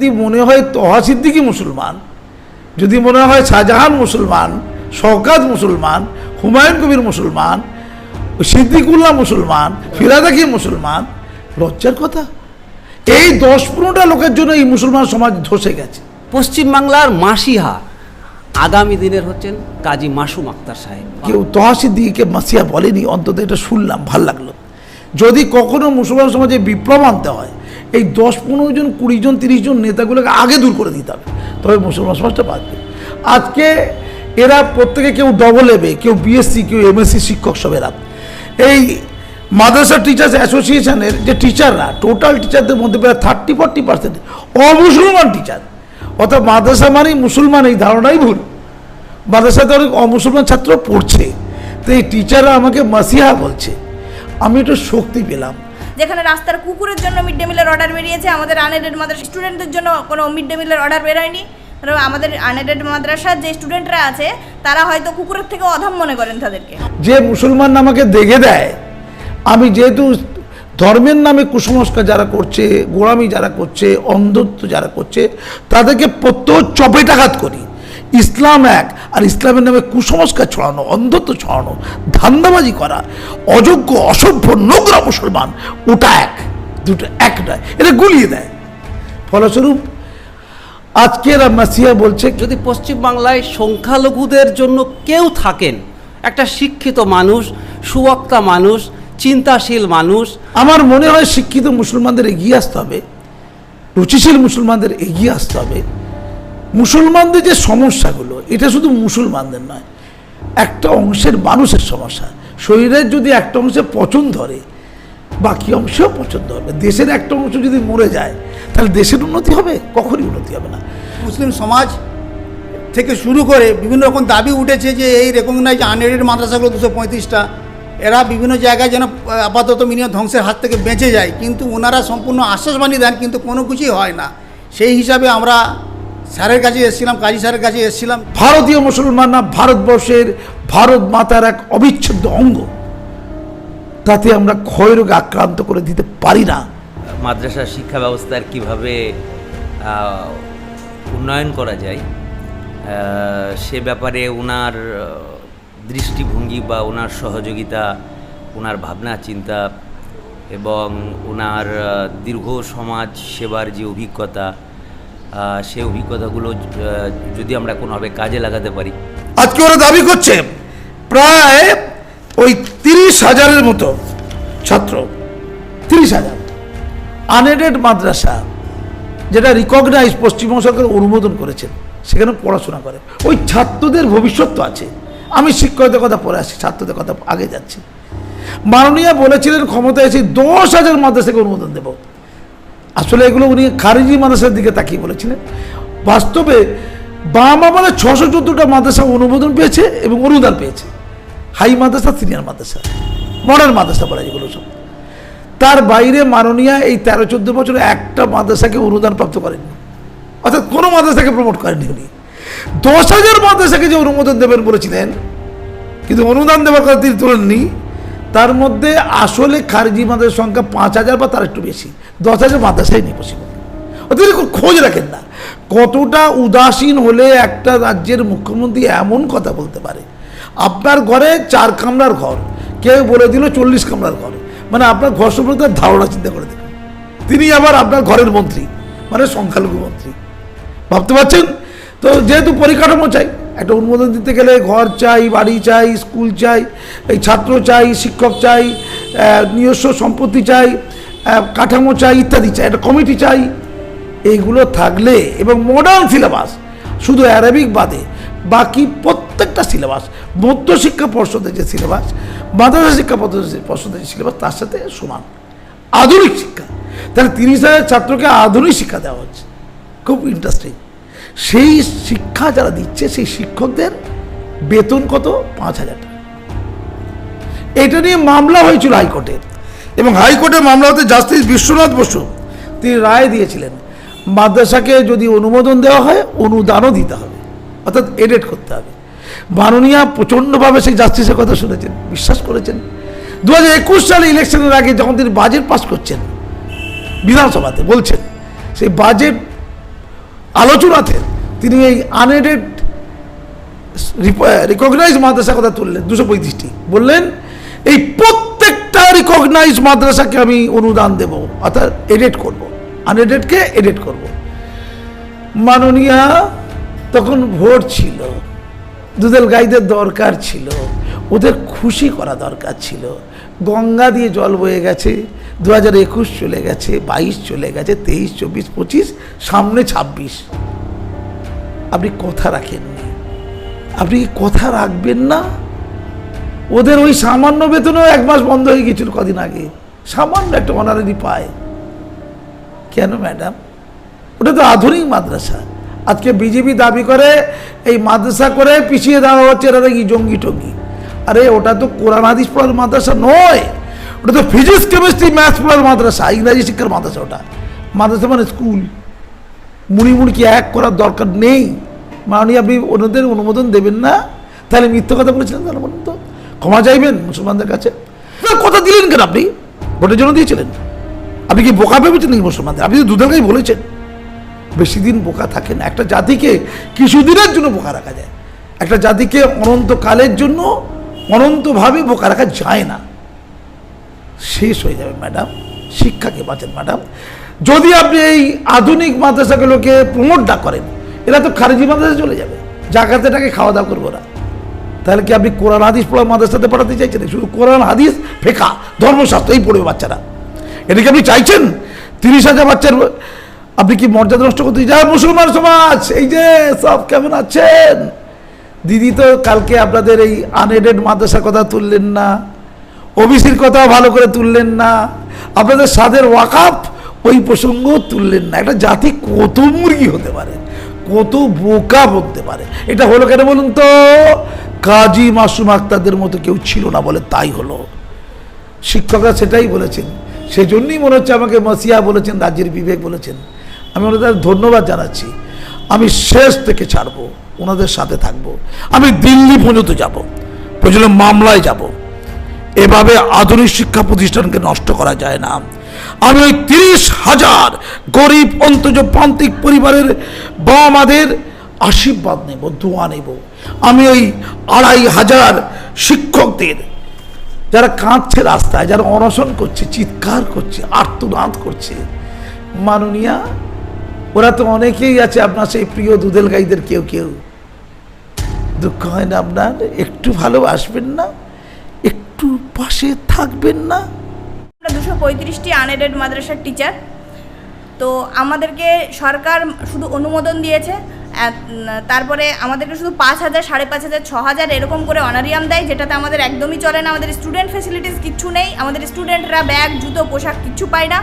যদি মনে হয় তহা সিদ্দিকি মুসলমান যদি মনে হয় শাহজাহান মুসলমান শওকাত মুসলমান হুমায়ুন কবির মুসলমান সিদ্দিকুল্লাহ মুসলমান ফিরাদাকি মুসলমান লজ্জার কথা। এই দশ পনেরোটা লোকের জন্য এই মুসলমান সমাজ ধসে গেছে। পশ্চিমবাংলার মাসিহা আগামী দিনের হচ্ছেন কাজী মাসুম আক্তার সাহেব। কেউ তহাসিদ্দিকে মাসিয়া বলেনি অন্তত এটা শুনলাম ভালো লাগল। যদি কখনো মুসলমান সমাজে বিপ্লব আনতে হয় এই দশ পনেরো জন, কুড়ি জন, তিরিশ জন নেতাগুলোকে আগে দূর করে দিতে হবে। তবে মুসলমান সমাজটা পারবে আজকে এরা প্রত্যেকে কেউ ডবল এবে কেউ বিএসসি কেউ এমএসসি শিক্ষক সব এরা। এই মাদ্রাসা টিচার্স অ্যাসোসিয়েশনের যে টিচাররা টোটাল টিচারদের মধ্যে প্রায় থার্টি ফর্টি পার্সেন্ট অমুসলমান টিচার অর্থাৎ মাদ্রাসা মানেই মুসলমান, এই ধারণাই ভুল। মাদ্রাসাতে অনেক অমুসলমান ছাত্র পড়ছে। তো এই টিচাররা আমাকে মাসিহা বলছে। আমি একটু শক্তি পেলাম। যেখানে রাস্তার কুকুরের জন্য মিড ডে মিলের অর্ডার বেরিয়েছে, আমাদের আনএডেড মাদ্রাসা স্টুডেন্টদের জন্য কোনো মিড ডে মিলের অর্ডার বেরোয়নি। আমাদের আনএডেড মাদ্রাসার যে স্টুডেন্টরা আছে, তারা হয়তো কুকুরের থেকে অধম মনে করেন তাদেরকে। যে মুসলমান আমাকে দেখে দেয়, আমি যেহেতু ধর্মের নামে কুসংস্কার যারা করছে গোড়ামি যারা করছে, অন্ধত্ব যারা করছে, তাদেরকে প্রত্যহ চপেটাঘাত করি। ইসলাম এক আর ইসলামের নামে কুসংস্কার ছড়ানো অন্ধত্ব ছড়ানো ধান্দাবাজি করা অযোগ্য অসভ্য নোংরা মুসলমান ওটা এক দুটো এক নয় এটা গুলিয়ে দেয়। ফলস্বরূপ আজকের মাসিয়া বলছে যদি পশ্চিমবাংলায় সংখ্যালঘুদের জন্য কেউ থাকেন একটা শিক্ষিত মানুষ সুবক্তা মানুষ চিন্তাশীল মানুষ আমার মনে হয় শিক্ষিত মুসলমানদের এগিয়ে আসতে হবে রুচিশীল মুসলমানদের এগিয়ে আসতে হবে। মুসলমানদের যে সমস্যাগুলো, এটা শুধু মুসলমানদের নয়, একটা অংশের মানুষের সমস্যা। শরীরের যদি একটা অংশে পচন ধরে, বাকি অংশেও পছন্দ হবে দেশের একটা অংশ যদি মরে যায়, তাহলে দেশের উন্নতি হবে? কখনই উন্নতি হবে না। মুসলিম সমাজ থেকে শুরু করে বিভিন্ন রকম দাবি উঠেছে যে এই রেকগনাইজ আনএডেড মাদ্রাসাগুলো দুশো পঁয়ত্রিশটা। এরা বিভিন্ন জায়গায় যেন আপাতত মিনিমাম ধ্বংসের হাত থেকে বেঁচে যায়। কিন্তু ওনারা সম্পূর্ণ আশ্বাসবাণী দেন, কিন্তু কোনো কিছুই হয় না। সেই হিসাবে আমরা স্যারের কাছে এসেছিলাম কাজী স্যারের কাছে এসেছিলাম। ভারতীয় মুসলমানরা ভারতবর্ষের ভারত মাতার এক অবিচ্ছেদ্য অঙ্গ। তাতে আমরা ক্ষয় রোগে আক্রান্ত করে দিতে পারি না। মাদ্রাসা শিক্ষা ব্যবস্থার কীভাবে উন্নয়ন করা যায় সে ব্যাপারে ওনার দৃষ্টিভঙ্গি বা ওনার সহযোগিতা ওনার ভাবনা চিন্তা এবং ওনার দীর্ঘ সমাজ সেবার যে অভিজ্ঞতা সে অভিজ্ঞতাগুলো যদি আমরা কোনোভাবে কাজে লাগাতে পারি। আজকে ওরা দাবি করছে, প্রায় ওই তিরিশ হাজারের মতো ছাত্র, তিরিশ হাজার। আনএডেড মাদ্রাসা, যেটা রিকগনাইজ পশ্চিমবঙ্গ সরকার অনুমোদন করেছেন, সেখানে পড়াশোনা করে। ওই ছাত্রদের ভবিষ্যৎ তো আছে। আমি শিক্ষকদের কথা পরে আসি ছাত্রদের কথা আগে যাচ্ছি। মাননীয় বলেছিলেন, ক্ষমতায় এসে দশ হাজার মাদ্রাসাকে অনুমোদন দেব। আসলে এগুলো উনি খারিজি মাদ্রাসার দিকে তাকিয়ে বলেছিলেন। বাস্তবে বাম আমলে ছশো চোদ্দোটা মাদ্রাসা অনুমোদন পেয়েছে এবং অনুদান পেয়েছে। হাই মাদ্রাসা, সিনিয়র মাদ্রাসা, মডার্ন মাদ্রাসা বলা যেগুলো সব। তার বাইরে মাননীয়া এই তেরো চোদ্দ বছরে একটা মাদ্রাসাকে অনুদান প্রাপ্ত করেননি অর্থাৎ কোনো মাদ্রাসাকে প্রমোট করেননি উনি। দশ হাজার মাদ্রাসাকে যে অনুমোদন দেবেন বলেছিলেন, কিন্তু অনুদান দেওয়ার কথা তিনি তোলেননি। তার মধ্যে আসলে খারিজি মাদ্রাসার সংখ্যা পাঁচ হাজার বা তার একটু বেশি। দশ হাজার মাদ্রাসাই নেই পশ্চিমবঙ্গে ও খোঁজ রাখেন না। কতটা উদাসীন হলে একটা রাজ্যের মুখ্যমন্ত্রী এমন কথা বলতে পারে? আপনার ঘরে চার কামরার ঘর, কেউ বলে দিল চল্লিশ কামরার ঘর। মানে আপনার ঘর সম্পর্কে ধারণা চিন্তা করে দেখুন। তিনি আবার আপনার ঘরের মন্ত্রী মানে সংখ্যালঘু মন্ত্রী। ভাবতে পারছেন? তো যেহেতু পরিকাঠামো চাই, একটা অনুমোদন দিতে গেলে ঘর চাই, বাড়ি চাই, স্কুল চাই, এই ছাত্র চাই, শিক্ষক চাই নিজস্ব সম্পত্তি চাই কাঠামো চাই, ইত্যাদি চাই, একটা কমিটি চাই, এইগুলো থাকলে এবং মডার্ন সিলেবাস শুধু অ্যারাবিক বাদে বাকি প্রত্যেকটা সিলেবাস মধ্যশিক্ষা পর্ষদের যে সিলেবাস মাদ্রাসা শিক্ষা পর্ষদের যে সিলেবাস তার সাথে সমান। আধুনিক শিক্ষা। তাহলে তিরিশ হাজার ছাত্রকে আধুনিক শিক্ষা দেওয়া হচ্ছে। খুব ইন্টারেস্টিং সেই শিক্ষা যারা দিচ্ছে, সেই শিক্ষকদের বেতন কত? পাঁচ হাজার টাকা। এটা নিয়ে মামলা হয়েছিল হাইকোর্টে এবং হাইকোর্টে মামলা হতে জাস্টিস বিশ্বনাথ বসু, তিনি রায় দিয়েছিলেন, মাদ্রাসাকে যদি অনুমোদন দেওয়া হয়, অনুদানও দিতে হবে, অর্থাৎ এডিট করতে হবে। মাননীয়া প্রচণ্ডভাবে সেই জাস্টিসের কথা শুনেছেন, বিশ্বাস করেছেন। দু হাজার একুশ সালে ইলেকশনের আগে যখন তিনি বাজেট পাস করছেন, বিধানসভাতে বলছেন, সেই বাজেট আলোচনাতে তিনি এই আনএডেড রিকগনাইজ মাদ্রাসা কথা তুললেন, দুশো পঁয়ত্রিশটি। বললেন, এই প্রত্যেকটা রিকগনাইজ মাদ্রাসাকে আমি অনুদান দেব, অর্থাৎ এডিট করব আনএডেডকে এডিট করব। মাননীয়া, তখন ভোট ছিল, দুধেল গাইদের দরকার ছিল, ওদের খুশি করা দরকার ছিল। গঙ্গা দিয়ে জল বয়ে গেছে দু হাজার একুশ চলে গেছে, বাইশ চলে গেছে, তেইশ, চব্বিশ, পঁচিশ, সামনে ছাব্বিশ। আপনি কথা রাখেননি। আপনি কথা রাখবেন না ওদের ওই সামান্য বেতনও এক মাস বন্ধ হয়ে গেছিল কদিন আগে। সামান্য একটা অনারারি পায়। কেন ম্যাডাম ওটা তো আধুনিক মাদ্রাসা। আজকে বিজেপি দাবি করে, এই মাদ্রাসা করে পিছিয়ে দেওয়া হচ্ছে এরা নাকি জঙ্গি টঙ্গি। আরে, ওটা তো কোরআন হাদিস পড়ার মাদ্রাসা নয়। ওটা তো ফিজিক্স কেমিস্ট্রি ম্যাথস পড়ার মাদ্রাসা, ইংরাজি শিক্ষার মাদ্রাসা ওটা। মাদ্রাসা মানে স্কুল মুড়ি মুড়ি কি এক করার দরকার নেই? মাননীয় আপনি ওনাদের অনুমোদন দেবেন না? তাহলে মিথ্যে কথা বলেছিলেন তাহলে বলুন তো। ক্ষমা চাইবেন মুসলমানদের কাছে? কথা দিলেন কেন আপনি? ভোটের জন্য দিয়েছিলেন। আপনি কি বোকা ভেবেছেন নাকি মুসলমানদের? আপনি দুধারকেই বলেছেন। বেশি দিন বোকা থাকে না। একটা জাতিকে কিছুদিনের জন্য বোকা রাখা যায়। একটা জাতিকে অনন্তকালের জন্য অনন্তভাবে বোকা রাখা যায় না। শেষ হয়ে যাবে, ম্যাডাম। শিক্ষাকে বাঁচেন, ম্যাডাম। যদি আপনি এই আধুনিক মাদ্রাসাগুলোকে প্রমোট না করেন, এরা তো খারিজি মাদ্রাসা চলে যাবে। জাকাতে টাকে খাওয়া দাওয়া করব না। তাহলে কি আপনি কোরআন হাদিস পড়া মাদ্রাসাতে পড়াতে চাইছেন? শুধু কোরআন, হাদিস ফেকা ধর্মশাস্ত্র এই পড়বে বাচ্চারা। এটা কি আপনি চাইছেন? তিরিশ হাজার বাচ্চার আপনি কি মর্যাদা নষ্ট করতে যা মুসলমান সমাজ, এই যে সব কেমন আছেন? দিদি তো কালকে আপনাদের এই আনএডেড মাদ্রাসার কথা তুললেন না, ওবিসির কথাও ভালো করে তুললেন না, আপনাদের সাদের ওয়াকাপ ওই প্রসঙ্গ তুললেন না। একটা জাতি কত মুরগি হতে পারে? কত বোকা হতে পারে। এটা হলো কেন বলুন তো? কাজী মাসুম আক্তারদের মতো কেউ ছিল না বলে তাই হলো। শিক্ষকরা সেটাই বলেছেন। সেজন্যই মনে হচ্ছে আমাকে মাসিয়া বলেছেন, রাজ্যের বিবেক বলেছেন। আমি ওনাদের ধন্যবাদ জানাচ্ছি। আমি শেষ থেকে ছাড়বো, ওনাদের সাথে থাকব। আমি দিল্লি পর্যন্ত যাব প্রয়োজনে মামলায় যাব। এভাবে আধুনিক শিক্ষা প্রতিষ্ঠানকে নষ্ট করা যায় না। আমি ওই তিরিশ হাজার গরিব অন্তজ প্রান্তিক পরিবারের বাবা মাদের আশীর্বাদ নেব, দোয়া নেব। আমি ওই আড়াই হাজার শিক্ষকদের যারা কাঁদছে রাস্তায়, যারা অনশন করছে, চিৎকার করছে, আর্তনাদ করছে, মাননীয়া, ওরা তো অনেকেই আছে আপনার সেই প্রিয় দুধেল গাইদের কেউ কেউ। দুঃখ হয় না আপনার? একটু ভালোবাসবেন না, একটু পাশে থাকবেন না আমরা দুশো পঁয়ত্রিশটি আনএডেড মাদ্রাসার টিচার তো আমাদেরকে সরকার শুধু অনুমোদন দিয়েছে তারপরে আমাদেরকে শুধু পাঁচ হাজার, সাড়ে পাঁচ হাজার, ছ হাজার এরকম করে অনারিয়াম দেয়, যেটাতে আমাদের একদমই চলে না। আমাদের স্টুডেন্ট ফেসিলিটিস কিচ্ছু নেই। আমাদের স্টুডেন্টরা ব্যাগ জুতো, পোশাক কিচ্ছু পায় না।